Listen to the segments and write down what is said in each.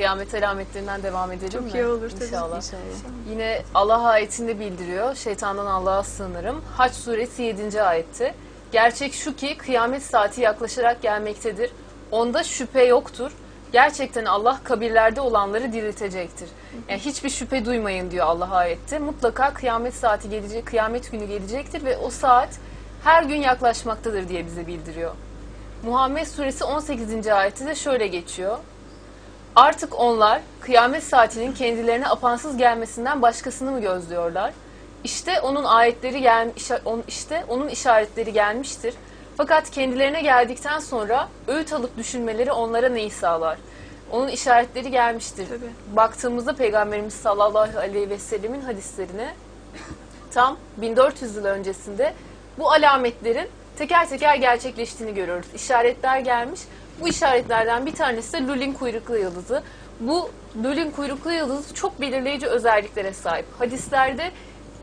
Kıyamet alametlerinden devam edelim Çok mi? iyi olur tabii. İnşallah. İnşallah. Yine Allah ayetinde bildiriyor. Şeytandan Allah'a sığınırım. Haç suresi 7. ayette. Gerçek şu ki kıyamet saati yaklaşarak gelmektedir. Onda şüphe yoktur. Gerçekten Allah kabirlerde olanları diriltecektir. Yani hiçbir şüphe duymayın diyor Allah ayette. Mutlaka kıyamet saati gelecek, kıyamet günü gelecektir ve o saat her gün yaklaşmaktadır diye bize bildiriyor. Muhammed suresi 18. ayette de şöyle geçiyor. Artık onlar kıyamet saatinin kendilerine apansız gelmesinden başkasını mı gözlüyorlar? İşte onun ayetleri gel işte onun işaretleri gelmiştir. Fakat kendilerine geldikten sonra öğüt alıp düşünmeleri onlara neyi sağlar? Onun işaretleri gelmiştir. Tabii. Baktığımızda Peygamberimiz sallallahu aleyhi ve sellemin hadislerine tam 1400 yıl öncesinde bu alametlerin teker teker gerçekleştiğini görüyoruz. İşaretler gelmiş. Bu işaretlerden bir tanesi de Lulin kuyruklu yıldızı. Bu Lulin kuyruklu yıldızı çok belirleyici özelliklere sahip. Hadislerde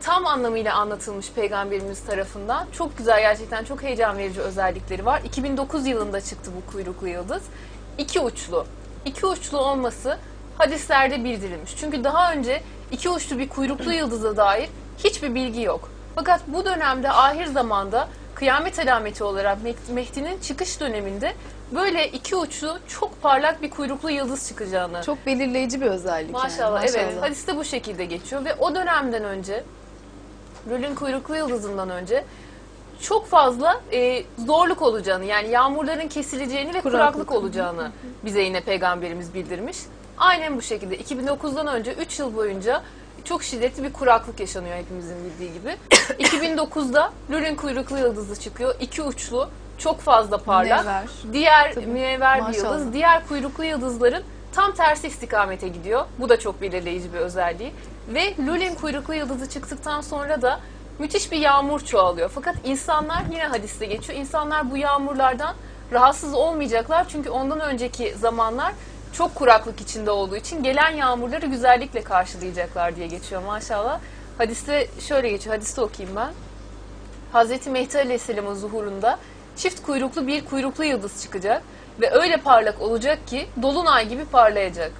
tam anlamıyla anlatılmış peygamberimiz tarafından. Çok güzel gerçekten çok heyecan verici özellikleri var. 2009 yılında çıktı bu kuyruklu yıldız. İki uçlu. İki uçlu olması hadislerde bildirilmiş. Çünkü daha önce iki uçlu bir kuyruklu yıldıza dair hiçbir bilgi yok. Fakat bu dönemde ahir zamanda kıyamet alameti olarak Meh- Mehdi'nin çıkış döneminde böyle iki uçlu çok parlak bir kuyruklu yıldız çıkacağını Çok belirleyici bir özellik Maşallah, yani. evet. Hadiste bu şekilde geçiyor ve o dönemden önce Rölün kuyruklu yıldızından önce çok fazla e, zorluk olacağını yani yağmurların kesileceğini ve kuraklık, Kuraklık. olacağını bize yine peygamberimiz bildirmiş. Aynen bu şekilde 2009'dan önce 3 yıl boyunca çok şiddetli bir kuraklık yaşanıyor hepimizin bildiği gibi. 2009'da Rölün kuyruklu yıldızı çıkıyor. iki uçlu, çok fazla parlak. Münevver. Diğer Tabii. münevver bir Maşallah. yıldız, diğer kuyruklu yıldızların tam tersi istikamete gidiyor. Bu da çok belirleyici bir özelliği. Ve Lulin kuyruklu yıldızı çıktıktan sonra da müthiş bir yağmur çoğalıyor. Fakat insanlar yine hadiste geçiyor. İnsanlar bu yağmurlardan rahatsız olmayacaklar. Çünkü ondan önceki zamanlar çok kuraklık içinde olduğu için gelen yağmurları güzellikle karşılayacaklar diye geçiyor maşallah. Hadiste şöyle geçiyor. Hadiste okuyayım ben. Hazreti Mehdi Aleyhisselam'ın zuhurunda çift kuyruklu bir kuyruklu yıldız çıkacak ve öyle parlak olacak ki dolunay gibi parlayacak.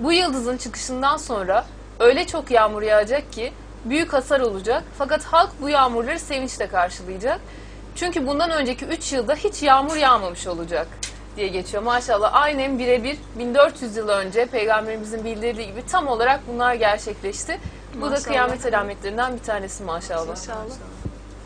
Bu yıldızın çıkışından sonra öyle çok yağmur yağacak ki büyük hasar olacak fakat halk bu yağmurları sevinçle karşılayacak. Çünkü bundan önceki 3 yılda hiç yağmur yağmamış olacak diye geçiyor. Maşallah aynen birebir 1400 yıl önce peygamberimizin bildirdiği gibi tam olarak bunlar gerçekleşti. Bu da Maşallah. kıyamet alametlerinden bir tanesi maşallah. İnşallah.